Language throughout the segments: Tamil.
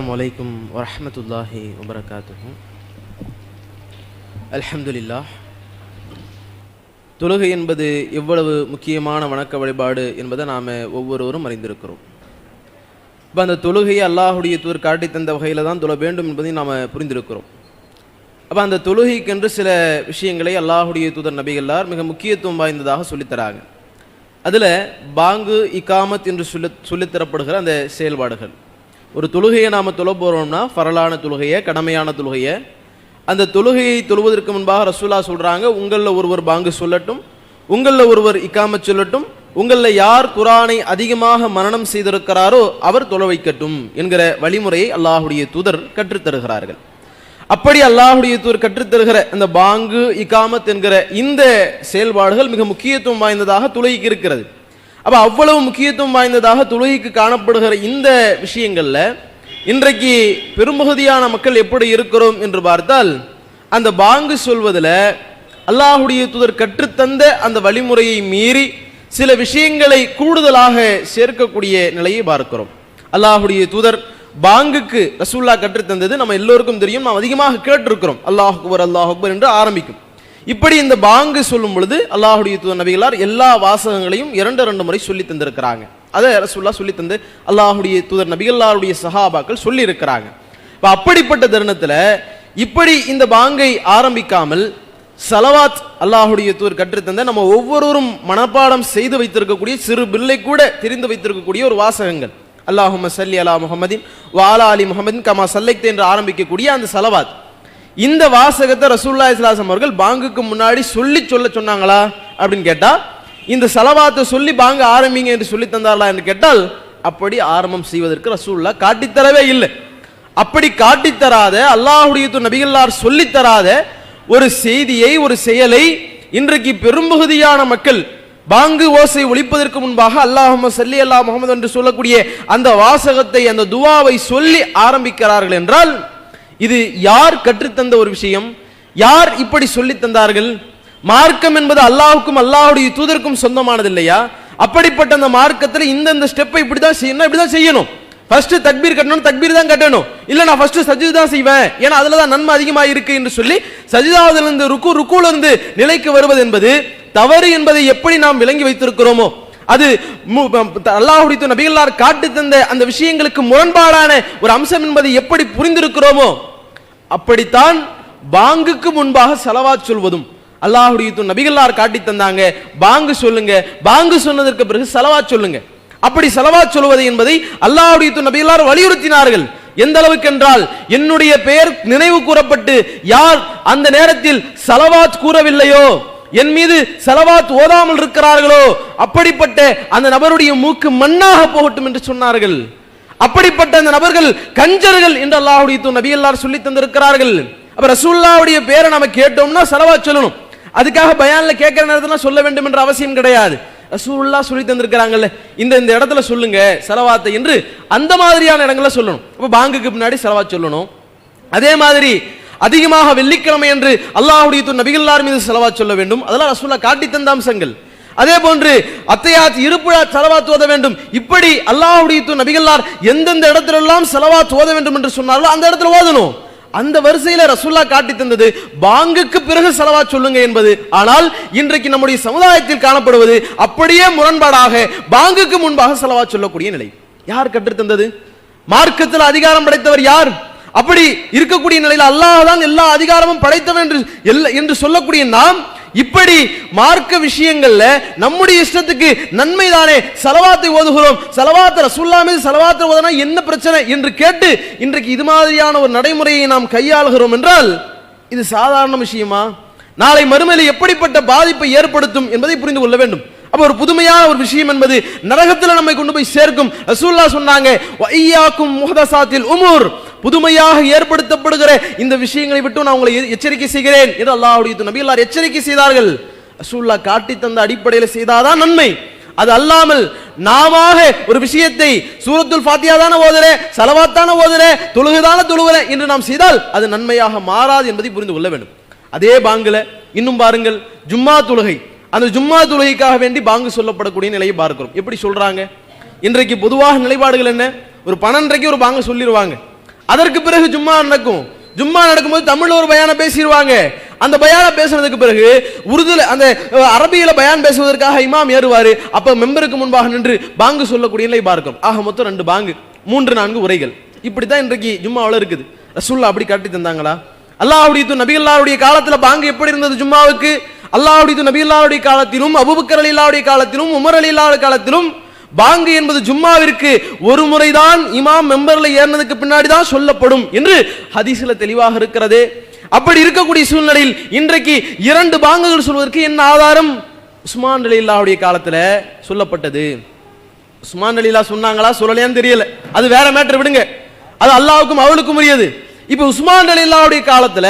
அலைக்கும் வரமத்துல்லாஹி வபரகாத்துகும் அல்ஹம்துலில்லா தொழுகை என்பது எவ்வளவு முக்கியமான வணக்க வழிபாடு என்பதை நாம் ஒவ்வொருவரும் அறிந்திருக்கிறோம். இப்போ அந்த தொழுகையை அல்லாஹுடைய தூர் காட்டி தந்த வகையில் தான் தொழ வேண்டும் என்பதை நாம் புரிந்திருக்கிறோம். அப்போ அந்த தொழுகைக்கென்று சில விஷயங்களை அல்லாஹுடைய தூதர் நபிகளார் மிக முக்கியத்துவம் வாய்ந்ததாக சொல்லித்தராங்க அதில் பாங்கு இக்காமத் என்று சொல்லி சொல்லித்தரப்படுகிற அந்த செயல்பாடுகள். ஒரு தொழுகையை நாம் தொழ போகிறோம்னா ஃபரலான தொழுகையை கடமையான தொழுகையை. அந்த தொழுகையை தொழுவதற்கு முன்பாக ரசூலா சொல்கிறாங்க உங்களில் ஒருவர் பாங்கு சொல்லட்டும் உங்களில் ஒருவர் இக்காமத் சொல்லட்டும் உங்களில் யார் குரானை அதிகமாக மரணம் செய்திருக்கிறாரோ அவர் தொலை வைக்கட்டும் என்கிற வழிமுறையை அல்லாஹுடைய தூதர் கற்றுத்தருகிறார்கள். அப்படி அல்லாஹுடைய தூர் கற்றுத்தருகிற அந்த பாங்கு இகாமத் என்கிற இந்த செயல்பாடுகள் மிக முக்கியத்துவம் வாய்ந்ததாக துளைக்கு இருக்கிறது. அப்போ அவ்வளவு முக்கியத்துவம் வாய்ந்ததாக தொழுகைக்கு காணப்படுகிற இந்த விஷயங்களில் இன்றைக்கு பெரும்பகுதியான மக்கள் எப்படி இருக்கிறோம் என்று பார்த்தால் அந்த பாங்கு சொல்வதில் அல்லாஹுடைய தூதர் கற்றுத்தந்த அந்த வழிமுறையை மீறி சில விஷயங்களை கூடுதலாக சேர்க்கக்கூடிய நிலையை பார்க்கிறோம். அல்லாஹுடைய தூதர் பாங்குக்கு ரசூல்லா கற்றுத்தந்தது நம்ம எல்லோருக்கும் தெரியும் நாம் அதிகமாக கேட்டிருக்கிறோம். அல்லாஹ் அக்பர் அல்லாஹ் அக்பர் என்று ஆரம்பிக்கும். இப்படி இந்த பாங்கு சொல்லும் பொழுது அல்லாஹுடைய தூதர் நபிகளார் எல்லா வாசகங்களையும் இரண்டு ரெண்டு முறை சொல்லி தந்திருக்கிறாங்க. அதை ரசுல்லா சொல்லி தந்து அல்லாஹுடைய தூதர் நபிகளாருடைய சஹாபாக்கள் சொல்லி இருக்கிறாங்க இப்போ அப்படிப்பட்ட தருணத்தில் இப்படி இந்த பாங்கை ஆரம்பிக்காமல் சலவாத் அல்லாஹுடைய தூர் கற்றுத்தந்த நம்ம ஒவ்வொருவரும் மனப்பாடம் செய்து வைத்திருக்கக்கூடிய சிறு பிள்ளை கூட தெரிந்து வைத்திருக்கக்கூடிய ஒரு வாசகங்கள். அல்லாஹும்ம சல்லி அலா முகமதின் வாலா அலி முகமதின் கமா சல்லைத் என்று ஆரம்பிக்கக்கூடிய அந்த சலவாத். இந்த வாசகத்தை ரசூல்லா இஸ்லாசம் அவர்கள் பாங்குக்கு முன்னாடி சொல்லி சொல்ல சொன்னாங்களா அப்படின்னு கேட்டால் இந்த செலவாத்தை சொல்லி பாங்க ஆரம்பிங்க என்று சொல்லி தந்தார்களா என்று கேட்டால் அப்படி ஆரம்பம் செய்வதற்கு ரசூல்லா காட்டித்தரவே இல்லை. அப்படி காட்டித்தராத அல்லாஹுடைய நபிகள்லார் சொல்லித்தராத ஒரு செய்தியை ஒரு செயலை இன்றைக்கு பெரும்பகுதியான மக்கள் பாங்கு ஓசை ஒழிப்பதற்கு முன்பாக அல்லாஹும்ம சல்லி அல்லா முகமது என்று சொல்லக்கூடிய அந்த வாசகத்தை அந்த துவாவை சொல்லி ஆரம்பிக்கிறார்கள் என்றால் இது யார் கற்றுத்தந்த ஒரு விஷயம்? யார் இப்படி சொல்லித் தந்தார்கள்? மார்க்கம் என்பது அல்லாஹுக்கும் அல்லாஹுடைய தூதருக்கும் சொந்தமானது இல்லையா? அப்படிப்பட்ட அந்த மார்க்கத்தில் இந்தந்த ஸ்டெப்பை இப்படி தான் செய்யணும் இப்படி தான் செய்யணும். ஃபர்ஸ்ட் தக்பீர் கட்டணும் தக்பீர் தான் கட்டணும். இல்ல நான் ஃபர்ஸ்ட் சஜிது தான் செய்வேன். ஏன்னா அதுல தான் நன்மை அதிகமாக இருக்கு என்று சொல்லி சஜிதாவிலிருந்து ருக்கு ருக்குல இருந்து நிலைக்கு வருவது என்பது தவறு என்பதை எப்படி நாம் விளங்கி வைத்திருக்கிறோமோ அது அல்லாஹுடைய நபிகளார் காட்டு தந்த அந்த விஷயங்களுக்கு முரண்பாடான ஒரு அம்சம் என்பதை எப்படி புரிந்திருக்கிறோமோ அப்படித்தான் பாங்குக்கு முன்பாக செலவா சொல்வதும். அல்லாஹுடைய நபிகளார் காட்டி தந்தாங்க பாங்கு சொல்லுங்க பாங்கு சொன்னதற்கு பிறகு செலவா சொல்லுங்க. அப்படி செலவா சொல்வது என்பதை அல்லாஹுடைய நபிகளார் வலியுறுத்தினார்கள். எந்த அளவுக்கு என்றால் என்னுடைய பெயர் நினைவு கூறப்பட்டு யார் அந்த நேரத்தில் சலவாத் கூறவில்லையோ என் மீது செலவாத் ஓதாமல் இருக்கிறார்களோ? அப்படிப்பட்ட அந்த நபருடைய மூக்கு மண்ணாக போகட்டும் என்று சொன்னார்கள். அப்படிப்பட்ட அந்த நபர்கள் கஞ்சர்கள் என்று அல்லாஹுடைய நபி எல்லாரும் சொல்லி தந்திருக்கிறார்கள். அப்ப ரசூல்லாவுடைய பேரை நம்ம கேட்டோம்னா செலவா சொல்லணும். அதுக்காக பயான்ல கேட்கிற நேரத்துல சொல்ல வேண்டும் என்ற அவசியம் கிடையாது. ரசூல்லா சொல்லி தந்திருக்கிறாங்கல்ல இந்த இந்த இடத்துல சொல்லுங்க செலவாத்தை என்று அந்த மாதிரியான இடங்கள்ல சொல்லணும். அப்ப பாங்குக்கு பின்னாடி செலவா சொல்லணும். அதே மாதிரி அதிகமாக வெள்ளிக்கிழமை என்று அல்லாஹுடைய நபிகள்லார் மீது செலவா சொல்ல வேண்டும். அதெல்லாம் ரசூல்லா காட்டி தந்த அம்சங்கள். அதே போன்று அத்தையாத் இருப்புழா செலவாத் ஓத வேண்டும். இப்படி அல்லாஹுடைய நபிகள்லார் எந்தெந்த இடத்திலெல்லாம் செலவா செலவாத் ஓத வேண்டும் என்று சொன்னார்களோ அந்த இடத்துல ஓதணும். அந்த வரிசையில ரசூல்லா காட்டி தந்தது பாங்குக்கு பிறகு செலவா சொல்லுங்க என்பது. ஆனால் இன்றைக்கு நம்முடைய சமுதாயத்தில் காணப்படுவது அப்படியே முரண்பாடாக பாங்குக்கு முன்பாக செலவா சொல்லக்கூடிய நிலை. யார் கற்றுத்தந்தது மார்க்கத்தில் அதிகாரம் படைத்தவர் யார்? அப்படி இருக்கக்கூடிய நிலையில் அல்லாஹ் தான் எல்லா அதிகாரமும் படைத்தவன் என்று என்று சொல்லக்கூடிய நாம் இப்படி மார்க்க விஷயங்கள்ல நம்முடைய இஷ்டத்துக்கு நன்மை தானே செலவாத்தை ஓதுகிறோம். செலவாத்த ரசுல்லா மீது செலவாத்தை ஓதனா என்ன பிரச்சனை என்று கேட்டு இன்றைக்கு இது மாதிரியான ஒரு நடைமுறையை நாம் கையாளுகிறோம் என்றால் இது சாதாரண விஷயமா? நாளை மறுமையில் எப்படிப்பட்ட பாதிப்பை ஏற்படுத்தும் என்பதை புரிந்து கொள்ள வேண்டும். அப்போ ஒரு புதுமையான ஒரு விஷயம் என்பது நரகத்தில் நம்மை கொண்டு போய் சேர்க்கும். ரசூல்லா சொன்னாங்க வையாக்கும் முகதசாத்தில் உமூர் புதுமையாக ஏற்படுத்தப்படுகிற இந்த விஷயங்களை விட்டு நான் உங்களை எச்சரிக்கை செய்கிறேன். இது அல்லாஹுடைய நபி எல்லார் எச்சரிக்கை செய்தார்கள். ரசூல்லா காட்டி தந்த அடிப்படையில் செய்தாதான் நன்மை. அது அல்லாமல் நாம ஒரு விஷயத்தை சூரத்துல் ஃபாத்தியா தானே ஓதுற செலவாத்தான ஓதுற தொழுகுதான தொழுகிற என்று நாம் செய்தால் அது நன்மையாக மாறாது என்பதை புரிந்து கொள்ள வேண்டும். அதே பாங்குல இன்னும் பாருங்கள் ஜும்மா தொழுகை. அந்த ஜும்மா தொழுகைக்காக வேண்டி பாங்கு சொல்லப்படக்கூடிய நிலையை பார்க்கிறோம். எப்படி சொல்றாங்க? இன்றைக்கு பொதுவாக நிலைப்பாடுகள் என்ன? ஒரு பன்னெண்டரைக்கு ஒரு பாங்கு சொல்லிடுவாங்க அதற்கு பிறகு ஜும்மா நடக்கும். ஜும்மா நடக்கும்போது தமிழ்ல ஒரு பயான பேசிடுவாங்க அந்த பயான பேசுனதுக்கு பிறகு உருதுல அந்த அரபியில பயான் பேசுவதற்காக இமாம் ஏறுவாரு. அப்ப மெம்பருக்கு முன்பாக நின்று பாங்கு சொல்லக்கூடிய நிலை பார்க்கும். ஆக மொத்தம் ரெண்டு பாங்கு மூன்று நான்கு உரைகள். இப்படித்தான் இன்றைக்கு ஜும்மாவில் இருக்குது. ரசூல்லா அப்படி காட்டி தந்தாங்களா? அல்லாஹுடைய தூதர் நபிகல்லாவுடைய காலத்துல பாங்கு எப்படி இருந்தது ஜும்மாவுக்கு? அல்லாஹுடைய தூதர் நபிகல்லாவுடைய காலத்திலும் அபுபக்கர் அலிலாவுடைய காலத்திலும் உமர் அலிலாவுடைய காலத்திலும் பாங்கு என்பது ஜும்மாவிற்கு ஒரு முறைதான் இமாம் மெம்பர்ல ஏறினதுக்கு பின்னாடி தான் சொல்லப்படும் என்று ஹதீஸ்ல தெளிவாக இருக்கிறதே. அப்படி இருக்கக்கூடிய சூழ்நிலையில் இன்றைக்கு இரண்டு பாங்குகள் சொல்வதற்கு என்ன ஆதாரம்? உஸ்மான் அலில்லாவுடைய காலத்துல சொல்லப்பட்டது. உஸ்மான் அலிலா சொன்னாங்களா? சொல்லலையான்னு தெரியல. அது வேற மேட்டர் விடுங்க. அது அல்லாவுக்கும் அவளுக்கும் உரியது. இப்ப உஸ்மான் அலில்லாவுடைய காலத்துல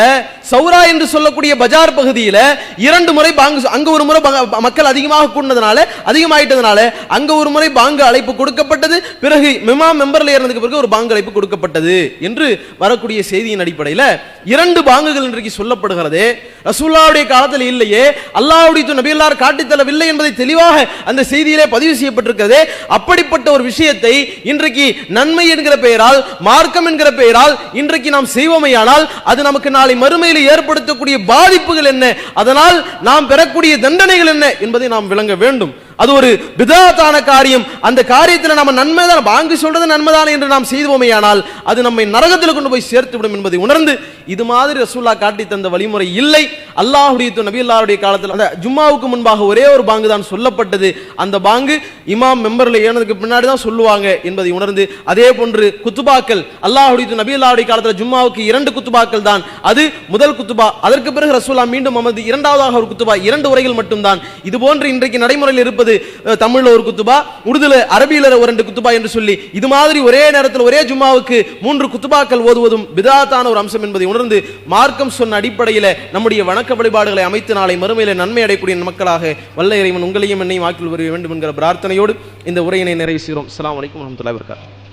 சௌரா என்று சொல்லக்கூடிய பஜார் பகுதியில இரண்டு முறை பாங்கு அங்க ஒரு முறை மக்கள் அதிகமாக கூடினதுனால அதிகமாயிட்டதுனால அங்க ஒரு முறை பாங்கு அழைப்பு கொடுக்கப்பட்டது. பிறகு மிமா மெம்பர்ல இறந்ததுக்கு பிறகு ஒரு பாங்கு அழைப்பு கொடுக்கப்பட்டது என்று வரக்கூடிய செய்தியின் அடிப்படையில இரண்டு பாங்குகள் இன்றைக்கு சொல்லப்படுகிறது. ரசூல்லாவுடைய காலத்தில் இல்லையே. அல்லாவுடைய நபியல்லார் காட்டித் தரவில்லை என்பதை தெளிவாக அந்த செய்தியிலே பதிவு செய்யப்பட்டிருக்கிறது. அப்படிப்பட்ட ஒரு விஷயத்தை இன்றைக்கு நன்மை என்கிற பெயரால் மார்க்கம் என்கிற பெயரால் இன்றைக்கு நாம் செய்வோமையானால் அது நமக்கு நாளை மறுமையில் ஏற்படுத்தக்கூடிய பாதிப்புகள் என்ன? அதனால் நாம் பெறக்கூடிய தண்டனைகள் என்ன? என்பதை நாம் விளங்க வேண்டும். அது ஒரு பிதாத்தான காரியம். அந்த காரியத்தில் நம்ம நன்மை தான் பாங்கு சொல்றது நன்மைதான் என்று நாம் செய்துவோமே ஆனால் அது நம்மை நரகத்தில் கொண்டு போய் சேர்த்து விடும் என்பதை உணர்ந்து இது மாதிரி ரசூல்லா காட்டி தந்த வழிமுறை இல்லை. அல்லாஹுடைய நபி அல்லாருடைய காலத்தில் அந்த ஜும்மாவுக்கு முன்பாக ஒரே ஒரு பாங்கு தான் சொல்லப்பட்டது. அந்த பாங்கு இமாம் மெம்பரில் ஏனதுக்கு பின்னாடி தான் சொல்லுவாங்க என்பதை உணர்ந்து அதே போன்று குத்துபாக்கள் அல்லாஹுடைய நபி அல்லாருடைய காலத்தில் ஜும்மாவுக்கு இரண்டு குத்துபாக்கள் தான். அது முதல் குத்துபா அதற்கு பிறகு ரசூல்லா மீண்டும் அமர்ந்து இரண்டாவதாக ஒரு குத்துபா இரண்டு உரைகள் மட்டும்தான். இது போன்று இன்றைக்கு நடைமுறையில் இருப்பது அஹ், தமிழில் ஒரு குத்துபா உருதுல அரபியில் ஒரு ரெண்டு குத்துபா என்று சொல்லி இது மாதிரி ஒரே நேரத்தில் ஒரே ஜும்மாவுக்கு மூன்று குத்துபாக்கள் ஓதுவதும் பிதாத்தான ஒரு அம்சம் என்பதை உணர்ந்து மார்க்கம் சொன்ன அடிப்படையில் நம்முடைய வணக்க வழிபாடுகளை அமைத்து நாளை மறுமையில நன்மை அடையக்கூடிய மக்களாக வல்ல இறைவன் உங்களையும் என்னையும் ஆக்கில் வர வேண்டும் என்கிற பிரார்த்தனையோடு இந்த உரையினை நிறைவு செய்கிறோம். அலாம் வலைக்கம் வரமத்துல வபரகாத்துஹு.